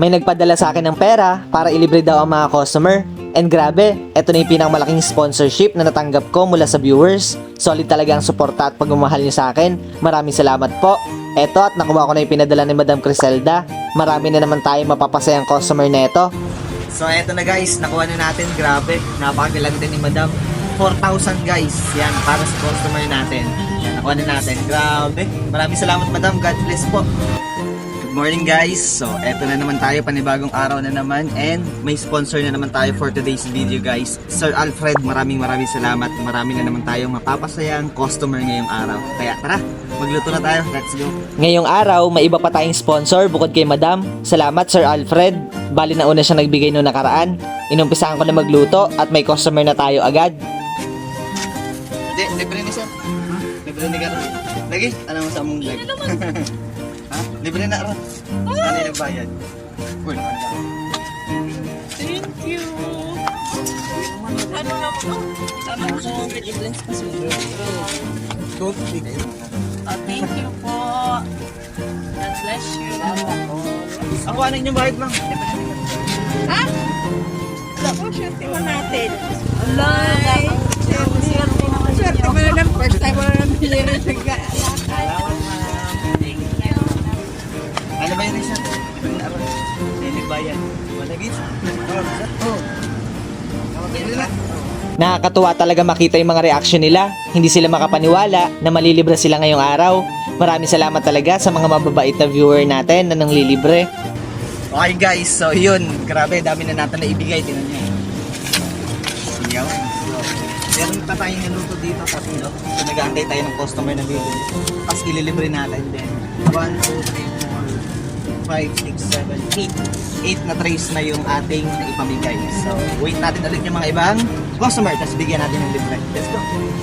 May nagpadala sa akin ng pera para ilibre daw ang mga customer. And grabe, eto na yung pinakamalaking sponsorship na natanggap ko mula sa viewers. Solid talaga ang suporta at pagmamahal niyo sa akin. Maraming salamat po. Eto at nakuha ko na yung pinadala ni Madam Criselda. Marami na naman tayo mapapasayang customer na ito. So eto na guys, nakuha na natin. Grabe, napakagalante ni Madam. 4,000 guys. Yan, para sa customer natin. Yan, nakuha na natin. Grabe. Maraming salamat Madam. God bless po. Good morning guys. So, eto na naman tayo, panibagong araw na naman and may sponsor na naman tayo for today's video guys. Sir Alfred, maraming maraming salamat. Marami na naman tayong mapapasayang customer ngayong araw. Kaya tara, magluto na tayo. Let's go. Ngayong araw, may iba pa tayong sponsor bukod kay Madam. Salamat Sir Alfred. Bali na una siya nagbigay noong nakaraan. Inumpisahan ko na magluto at may customer na tayo agad. Hindi, libre ni sir. Libre ni. Lagi, ano mo sa mong vlog? ha? Libre na ro. Ano yung bayad? Uy, Thank you. Ano na mo? Tama ko. Two fifty. Oh, thank you po. God bless you. Ako, ano yung bayad lang? Ha? Wala ko, swerte mo natin. Alay. Swerte mo na ng first time mo na ng bilhin sa Hindi bayad. Wala gis? Oo. Nakakatuwa talaga makita yung mga reaction nila. Hindi sila makapaniwala na malilibre sila ngayong araw. Maraming salamat talaga sa mga mababait na viewer natin na nang lilibre. Okay guys, so yun. Grabe, dami na natin na ibigay. Tinan niyo. Siyaw. Meron pa tayong naluto dito tatlo. So nag-aantay tayo ng customer na bibili. Tapos ililibre natin din. 1, 2, 3, 4, 5, 6, 7, 8. 8 na trays na yung ating ipamigay. So wait natin ulit yung mga ibang customer. Tapos bigyan natin ng libre. Let's go.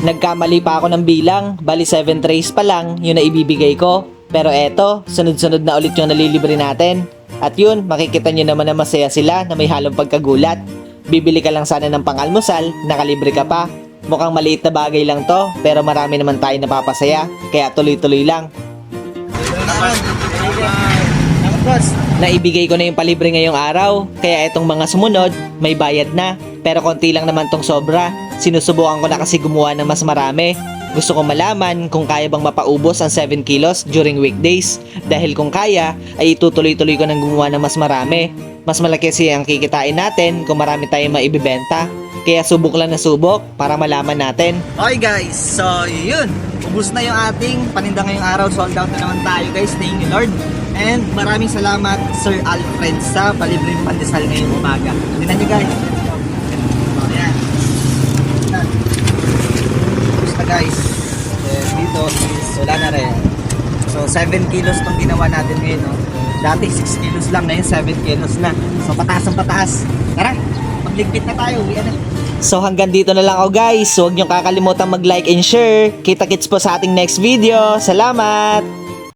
Nagkamali pa ako ng bilang. Bali 7 trays pa lang yun na ibibigay ko. Pero eto, sunod-sunod na ulit yung nalilibre natin. At yun, makikita nyo naman na masaya sila na may halong pagkagulat. Bibili ka lang sana ng pangalmusal, nakalibre ka pa. Mukhang maliit na bagay lang to, pero marami naman tayo napapasaya, kaya tuloy-tuloy lang. Naibigay ko na yung palibre ngayong araw, kaya itong mga sumunod, may bayad na. Pero konti lang naman tong sobra. Sinusubukan ko na kasi gumawa ng mas marami. Gusto ko malaman kung kaya bang mapaubos ang 7 kilos during weekdays. Dahil kung kaya, ay itutuloy-tuloy ko nang gumawa ng mas marami. Mas malaki kasi ang kikitain natin kung marami tayong maibibenta. Kaya subok lang na subok para malaman natin. Okay guys, so yun. Ubus na yung ating paninda ngayong araw. Sold out na naman tayo guys. Thank you Lord. And maraming salamat Sir Alfred sa palibreng pandesal ngayong umaga. Tingnan nyo guys. So, yan. Ubus na guys. Eh, dito is wala na rin. So 7 kilos tong ginawa natin ngayon. No? Dati 6 kilos lang, ngayon 7 kilos na. So pataas ang pataas. Tara, magligpit na tayo. Uwi na. So hanggang dito na lang ako guys. Huwag niyong kakalimutan mag-like and share. Kita-kits po sa ating next video. Salamat!